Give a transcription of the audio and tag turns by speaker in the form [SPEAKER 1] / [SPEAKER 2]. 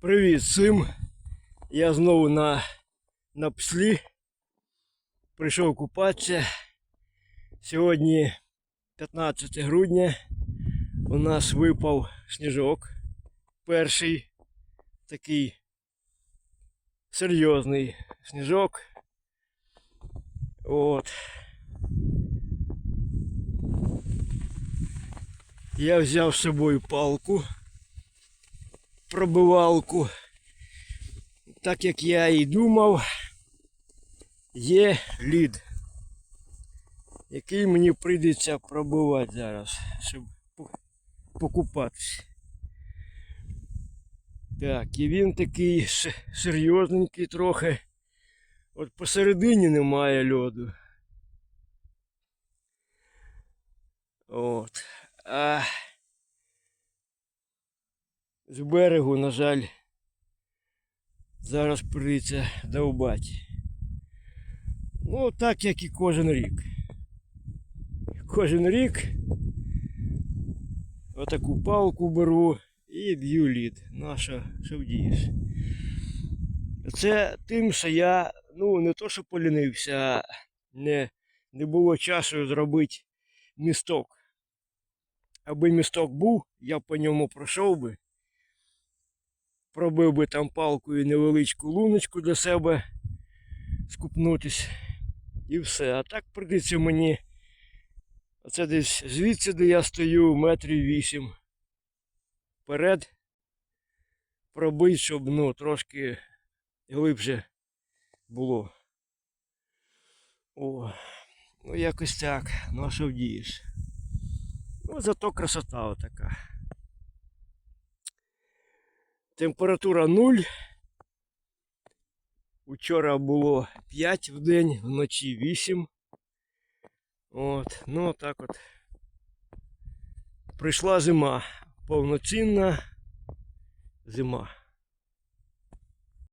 [SPEAKER 1] Привіт всім! Я знову на, на пслі. Прийшов купатися. Сьогодні 15 грудня. У нас випав сніжок. Перший такий серйозний сніжок. От. Я взяв з собою палку, пробивалку. Так як я і думав, є лід, який мені прийдеться пробивати зараз, щоб по- покупатися. Так, і він такий серйозненький трохи. От посередині немає льоду. От. А з берегу, на жаль, зараз прийдеться довбати. Ну, так як і кожен рік. Кожен рік отаку палку беру і б'ю лід. Наша, що. Це тим, що я, ну, не то, що полінився, а не, не було часу зробити місток. Аби місток був, я по ньому пройшов би, пробив би там палкою невеличку луночку для себе скупнутись і все. А так прийдеться мені. Оце десь звідси, де я стою, метрів вісім. Вперед пробити, щоб ну, трошки глибше було. О, ну якось так. Ну а що вдієш? Ну, зато красота така. Температура 0. Учора було 5 в день, вночі 8. От, ну так от. Прийшла зима. Повноцінна зима.